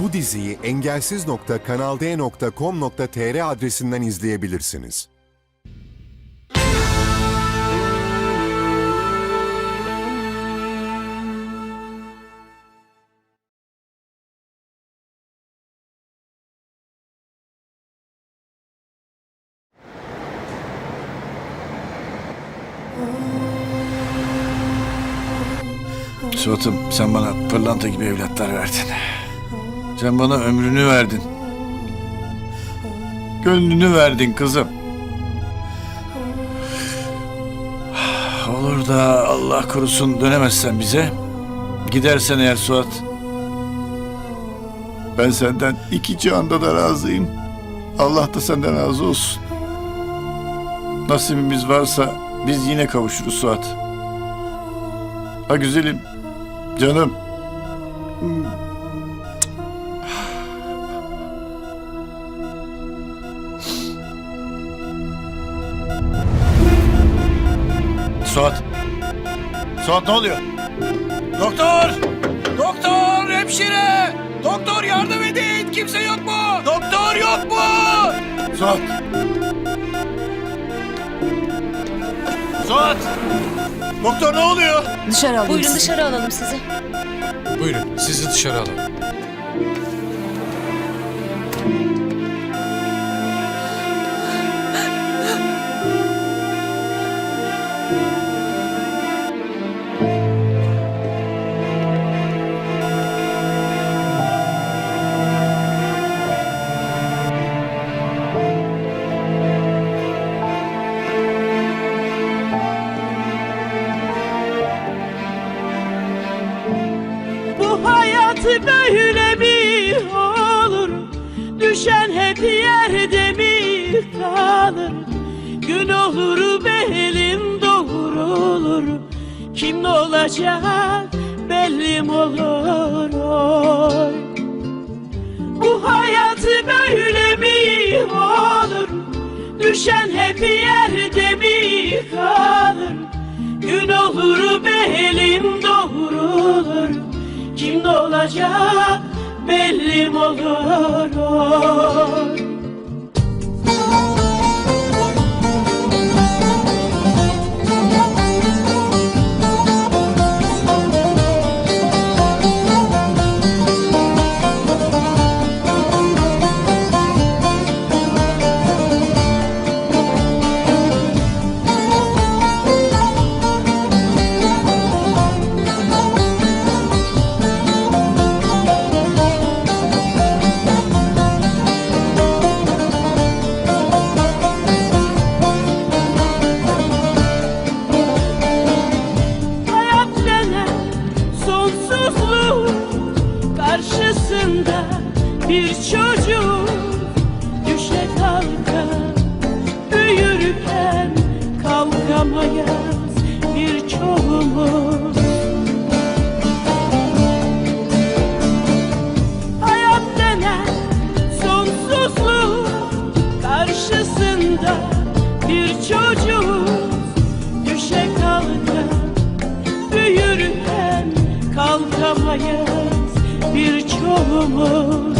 Bu diziyi engelsiz.kanalde.com.tr adresinden izleyebilirsiniz. Suat'ım sen bana pırlanta gibi evlatlar verdin. Sen bana ömrünü verdin. Gönlünü verdin kızım. Olur da Allah korusun dönemezsen bize. Gidersen eğer Suat. Ben senden iki cihanda da razıyım. Allah da senden razı olsun. Nasibimiz varsa biz yine kavuşuruz Suat. Ha güzelim. Canım. Suat. Suat ne oluyor? Doktor! Doktor! Hemşire! Doktor yardım edin! Kimse yok mu? Doktor yok mu? Suat! Suat! Doktor ne oluyor? Dışarı alayım Buyurun sizi. dışarı alalım sizi. Buyurun sizi dışarı alalım. hayat böyle mi olur? Düşen hep yerde mi kalır? Gün olur belim doğrulur. Kim olacak belli mi olur? Oy. Bu hayat böyle mi olur? Düşen hep yerde mi kalır? Olacak belli mi olur kalkamayız bir çoğumuz. Hayat denen sonsuzluğun karşısında bir çocuk düşe kalka büyürken kalkamayız bir çoğumuz